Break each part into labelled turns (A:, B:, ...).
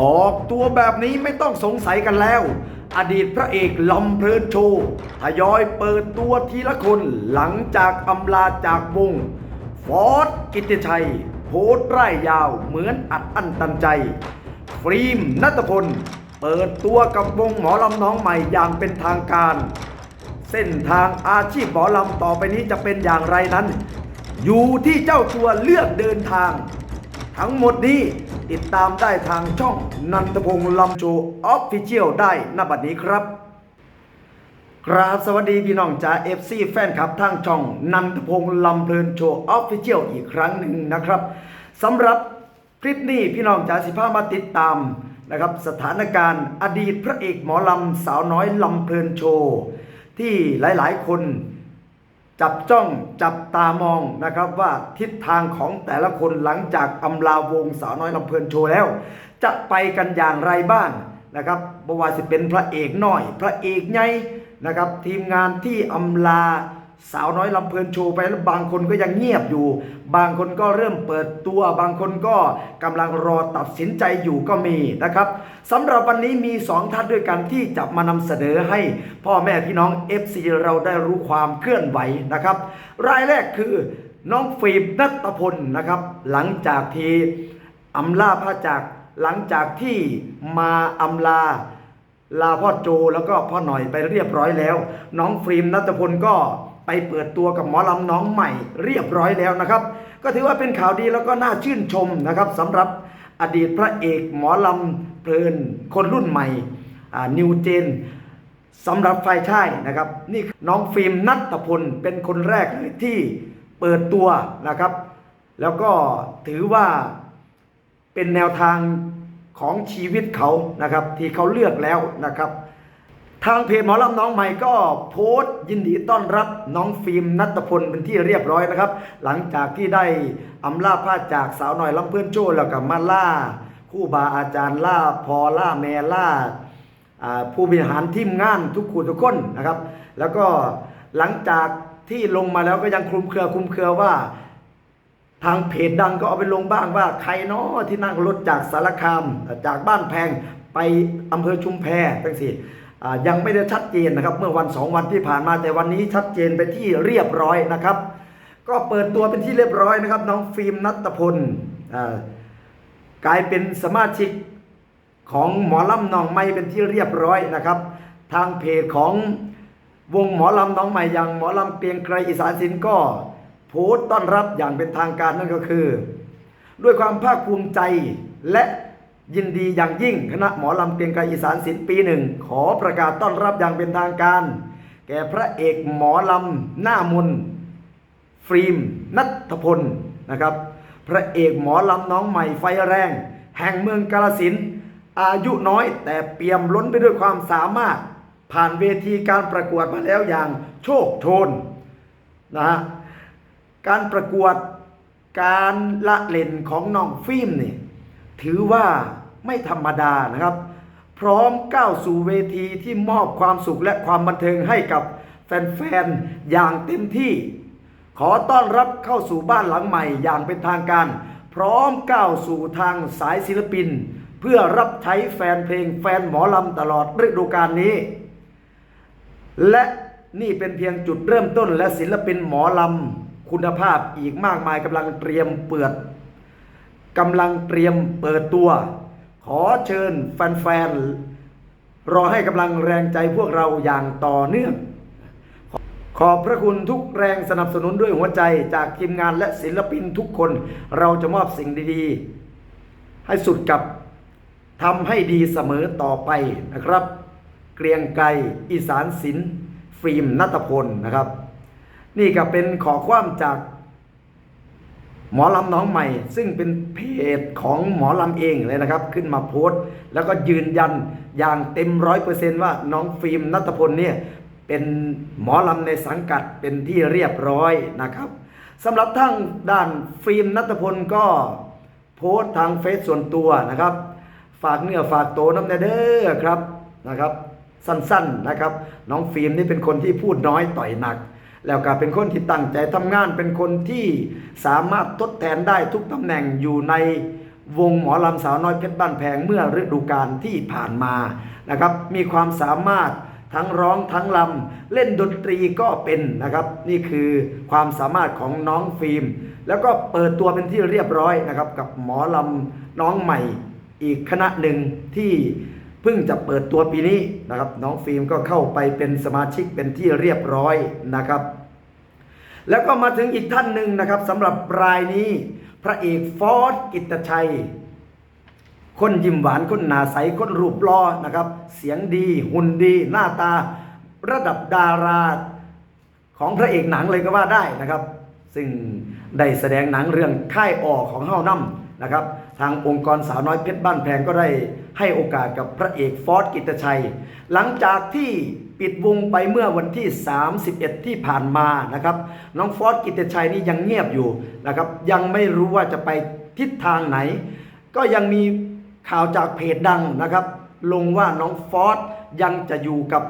A: ออกตัวแบบนี้ไม่ต้องสงสัยกันแล้ว อดีตพระเอกลำเพลินโชว์ทยอยเปิดตัวทีละคนหลังจากอำลาจากวง ฟอร์ดกิติชัย โพสไร่ยาวเหมือนอัดอั้นตันใจ ฟรีมนัตพล เปิดตัวกับวงหมอลำน้องใหม่อย่างเป็นทางการ เส้นทางอาชีพหมอลำต่อไปนี้จะเป็นอย่างไรนั้น อยู่ที่เจ้าตัวเลือกเดินทาง ทั้งหมดนี้ ติดตามได้ทางช่องนันทพงษ์ลำโชว์ออฟฟิเชียลได้ณบัดนี้ครับกราบสวัสดีพี่น้องจ่าเอฟซีแฟนคลับทางช่องนันทพงษ์ลำเพลินโชว์ออฟฟิเชียลอีกครั้งหนึ่งนะครับสำหรับคลิปนี้พี่น้องจ่าสิพามาติดตามนะครับสถานการณ์อดีตพระเอกหมอลำสาวน้อยลำเพลินโชว์ที่หลายๆ คน จับจ้องจับตามองนะครับว่าทิศทางของแต่ละคนหลังจากอำลาวงสาวน้อยลำเพลินโชว์แล้ว จะไปกันอย่างไรบ้างนะครับบว่าสิเป็นพระเอกน้อย พระเอกใหญ่นะครับ ทีมงานที่อำลา สาวน้อยลำเพลินโชว์ไปแล้วบางคนก็ยังเงียบอยู่ บางคนก็เริ่มเปิดตัว บางคนก็กำลังรอตัดสินใจอยู่ก็มีนะครับสำหรับวันนี้มีสองท่านด้วยกันที่จะมานำเสนอให้พ่อแม่พี่น้อง FC เราได้รู้ความเคลื่อนไหวนะครับ รายแรกคือน้องฟิล์มนัตพลนะครับ หลังจากที่อำลาพระจากรหลังจากที่มาอำลาลาพ่อโจแล้วก็พ่อหน่อยไปเรียบร้อยแล้ว น้องฟิล์มนัตพลก็ ไปเปิดตัวกับหมอลำน้องใหม่เรียบร้อยแล้วนะครับ ก็ถือว่าเป็นข่าวดีแล้วก็น่าชื่นชมนะครับสำหรับอดีตพระเอกหมอลำเพลินคนรุ่นใหม่นิวเจนสำหรับฝ่ายชายนะครับ นี่น้องฟิล์มนัตพลเป็นคนแรกที่เปิดตัวนะครับ แล้วก็ถือว่าเป็นแนวทางของชีวิตเขานะครับ ที่เขาเลือกแล้วนะครับ ทางเพจหมอลำน้องใหม่ก็โพสต์ยินดีต้อนรับน้องฟิล์มนัตพลเป็นที่เรียบร้อยนะครับ หลังจากที่ได้อำลาพาจากสาวหน่อยลำเพื่อนโจ้แล้วกับมาล่า คู่บาอาจารย์ล่าพอล่าแม่ล่าผู้บริหารทีมงานทุกคนทุกคนนะครับ แล้วก็หลังจากที่ลงมาแล้วก็ยังคลุมเครือคลุมเครือว่า ทางเพจดังก็เอาไปลงบ้างว่าใครเนาะที่นั่งรถจากสารคามจากบ้านแพงไปอำเภอชุมแพตั้งสิอ่ ยังไม่ได้ชัดเจนนะครับ เมื่อวันสองวันที่ผ่านมาแต่วันนี้ชัดเจนไปที่เรียบร้อยนะครับ ก็เปิดตัวเป็นที่เรียบร้อยนะครับ น้องฟิล์มนัตพลกลายเป็นสมาชิกของหมอลำน้องใหม่เป็นที่เรียบร้อยนะครับ ทางเพจของวงหมอลำน้องใหม่อย่างหมอลำเกรียงไกรอีสานศิลป์ก็โพสต์ต้อนรับอย่างเป็นทางการนั่นก็คือ ด้วยความภาคภูมิใจและ ยินดีอย่างยิ่งคณะหมอลำเกรียงไกรอีสานศิลป์ปีหนึ่งขอประกาศต้อนรับอย่างเป็นทางการ แก่พระเอกหมอลำหน้ามนฟรีมนัทพลนะครับ พระเอกหมอลำน้องใหม่ไฟแรง แห่งเมืองกาลสินอายุน้อยแต่เปี่ยมล้นไปด้วยความสามารถ ผ่านเวทีการประกวดมาแล้วอย่างโชคโชนนะฮะการประกวดการละเล่นของน้องฟิล์มนี่ถือว่า ไม่ธรรมดานะครับ พร้อมก้าวสู่เวทีที่มอบความสุขและความบันเทิงให้กับแฟนๆ อย่างเต็มที่ ขอต้อนรับเข้าสู่บ้านหลังใหม่อย่างเป็นทางการ พร้อมก้าวสู่ทางสายศิลปิน เพื่อรับใช้แฟนเพลงแฟนหมอลำตลอดฤดูกาลนี้ และนี่เป็นเพียงจุดเริ่มต้นและศิลปินหมอลำคุณภาพอีกมากมายกำลังเตรียมเปิดกำลังเตรียมเปิดตัว ขอเชิญแฟนๆ รอให้กำลังแรงใจพวกเราอย่างต่อเนื่อง ขอบพระคุณทุกแรงสนับสนุนด้วยหัวใจจากทีมงานและศิลปินทุกคน เราจะมอบสิ่งดีๆ ให้สุดกับทำให้ดีเสมอต่อไปนะครับ เกรียงไกรอีสานศิลป์ฟิล์มนัตพลนะครับ นี่ก็เป็นขอความจาก หมอลำน้องใหม่ ซึ่งเป็นเพจของหมอลำเองเลยนะครับ ขึ้นมาโพสต์ แล้วก็ยืนยันอย่างเต็มร้อยเปอร์เซนต์ว่าน้องฟิล์มนัตพลเนี่ยเป็นหมอลำในสังกัดเป็นที่เรียบร้อยนะครับสำหรับทั้งด้านฟิล์มนัตพลก็โพสต์ทางเฟซส่วนตัวนะครับ ฝากเนื้อฝากตัวน้ำเด้อครับนะครับ สั้นๆนะครับ น้องฟิล์มนี่เป็นคนที่พูดน้อยต่อยหนัก แล้วก็เป็นคนที่ตั้งใจทำงานเป็นคนที่สามารถทดแทนได้ทุกตำแหน่งอยู่ในวงหมอลำสาวน้อยเพชรบ้านแพงเมื่อฤดูกาลที่ผ่านมานะครับ มีความสามารถทั้งร้องทั้งลำเล่นดนตรีก็เป็นนะครับ นี่คือความสามารถของน้องฟิล์ม แล้วก็เปิดตัวเป็นที่เรียบร้อยนะครับ กับหมอลำน้องใหม่อีกคณะหนึ่งที่ พิ่งจะเปิดตัวปีนี้นะครับ น้องฟิล์มก็เข้าไปเป็นสมาชิกเป็นที่เรียบร้อยนะครับ แล้วก็มาถึงอีกท่านหนึ่งนะครับสำหรับรายนี้ พระเอกฟอร์ดกิตชัย คนยิ้มหวานคนหนาใสคนรูปล่อนะครับ เสียงดีหุ่นดี หน้าตา ระดับดาราของพระเอกหนังเลยก็ว่าได้นะครับ ซึ่งได้แสดงหนังเรื่องค่ายออกของเฮ้าน้ำ นะครับ ทางองค์กรสาวน้อยเพชรบ้านแพงก็ได้ให้โอกาสกับพระเอกฟอร์ดกิตชัย หลังจากที่ปิดวงไปเมื่อวันที่ 31 ที่ผ่านมานะครับ น้องฟอร์ดกิตชัยนี่ยังเงียบอยู่นะครับ ยังไม่รู้ว่าจะไปทิศทางไหน ก็ยังมีข่าวจากเพจดังนะครับ ลงว่าน้องฟอสยังจะอยู่กับ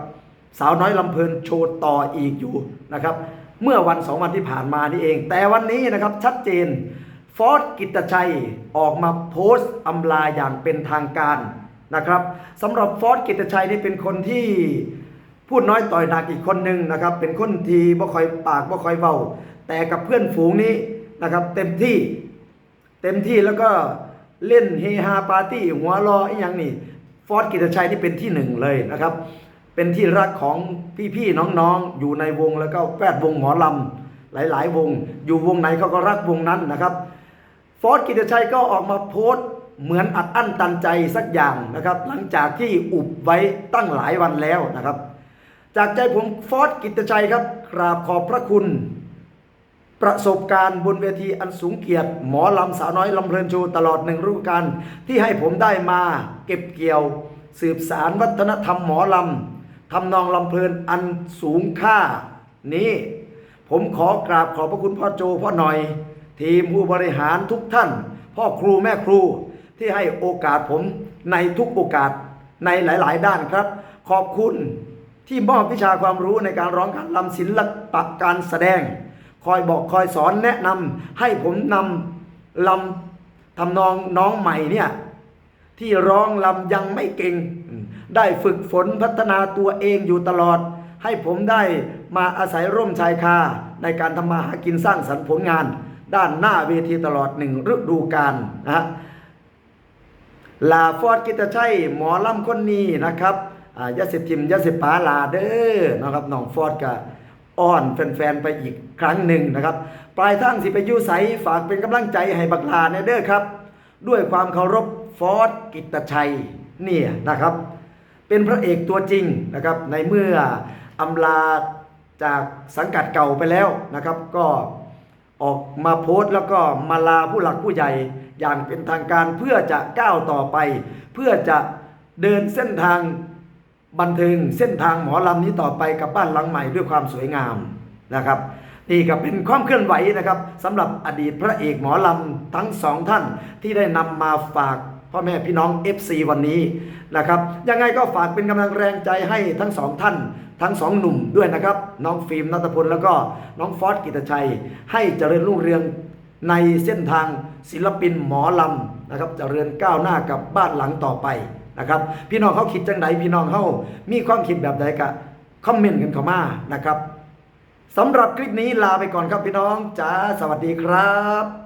A: สาวน้อยลำเพลินโชว์ต่ออีกอยู่นะครับ เมื่อวันสองวันที่ผ่านมานี่เอง แต่วันนี้นะครับชัดเจน ฟอสกิตชัยออกมาโพสต์อำลาอย่างเป็นทางการนะครับสำหรับฟอสกิตชัยนี่เป็นคนที่พูดน้อยต่อยหนักอีกคนหนึ่งนะครับ เป็นคนที่บ่คอยปากบ่คอยเว้า แต่กับเพื่อนฝูงนี้นะครับ เต็มที่เต็มที่แล้วก็เล่นเฮฮาปาร์ตี้หัวรออ้หยังนี่ฟอร์ดกิตชัยนี่เป็นที่หนึ่งเลยนะครับ เป็นที่รักของพี่ๆน้องๆ อยู่ในวงแล้วก็แวดวงหมอลำหลาย ๆ วง อยู่วงไหนเขาก็รักวงนั้นนะครับ ฟอร์ดกิตชัยก็ออกมาโพสต์เหมือนอัดอั้นตันใจสักอย่างนะครับ หลังจากที่อุบไว้ตั้งหลายวันแล้วนะครับ จากใจผมฟอร์ดกิตชัยครับกราบขอบพระคุณ ประสบการณ์บนเวทีอันสูงเกียรติ หมอลำสาวน้อยลำเพลินโชว์ตลอดหนึ่งฤดูกาลที่ให้ผมได้มาเก็บเกี่ยว สืบสารวัฒนธรรมหมอลำทำนองลำเพลินอันสูงค่านี้ ผมขอกราบขอบพระคุณพ่อโจพ่อหน่อย ทีมผู้บริหารทุกท่าน พ่อครูแม่ครูที่ให้โอกาสผมในทุกโอกาสในหลาย ๆ ด้านครับ ขอบคุณที่มอบวิชาความรู้ในการร้องการลำศิลปะการแสดง คอยบอกคอยสอนแนะนำให้ผมนำลำทำนองน้องใหม่เนี่ยที่ร้องลำยังไม่เก่ง ได้ฝึกฝนพัฒนาตัวเองอยู่ตลอด ให้ผมได้มาอาศัยร่มชายคาในการทำมาหากินสร้างสรรค์ผลงาน ด้านหน้าเวทีตลอดหนึ่งฤดูกาลนะฮะลาฟอดกิตชัยหมอลำคนนี้นะครับอ่ายาสิทิมยาสิปาลาเด้อนะครับน้องฟอดก็อ้อนแฟนๆไปอีกครั้งหนึ่งนะครับ ปลายทางสิไปยูใสฝากเป็นกำลังใจให้บักลาเนี่ยเด้อครับ ด้วยความเคารพฟอดกิตชัยเนี่ยนะครับ เป็นพระเอกตัวจริงนะครับในเมื่ออำลาจากสังกัดเก่าไปแล้วนะครับ ก็ ออกมาโพสต์แล้วก็มาลาผู้หลักผู้ใหญ่อย่างเป็นทางการเพื่อจะก้าวต่อไป เพื่อจะเดินเส้นทางบันเทิงเส้นทางหมอลำนี้ต่อไปกับบ้านหลังใหม่ด้วยความสวยงามนะครับนี่ก็เป็นความเคลื่อนไหวนะครับสำหรับอดีตพระเอกหมอลำทั้งสองท่านที่ได้นำมาฝาก พ่อแม่พี่น้อง FC วันนี้นะครับ ยังไงก็ฝากเป็นกำลังแรงใจให้ทั้งสองท่าน ทั้งสองหนุ่มด้วยนะครับ น้องฟิล์มนัทพลแล้วก็น้องฟอสกิตชัย ให้เจริญรุ่งเรืองในเส้นทางศิลปินหมอลำนะครับเจริญก้าวหน้ากับบ้านหลังต่อไปนะครับ พี่น้องเขาคิดจังไดพี่น้องเขามีความคิดแบบใดก็คอมเมนต์กันเข้ามานะครับสำหรับคลิปนี้ลาไปก่อนครับพี่น้องจ้าสวัสดีครับ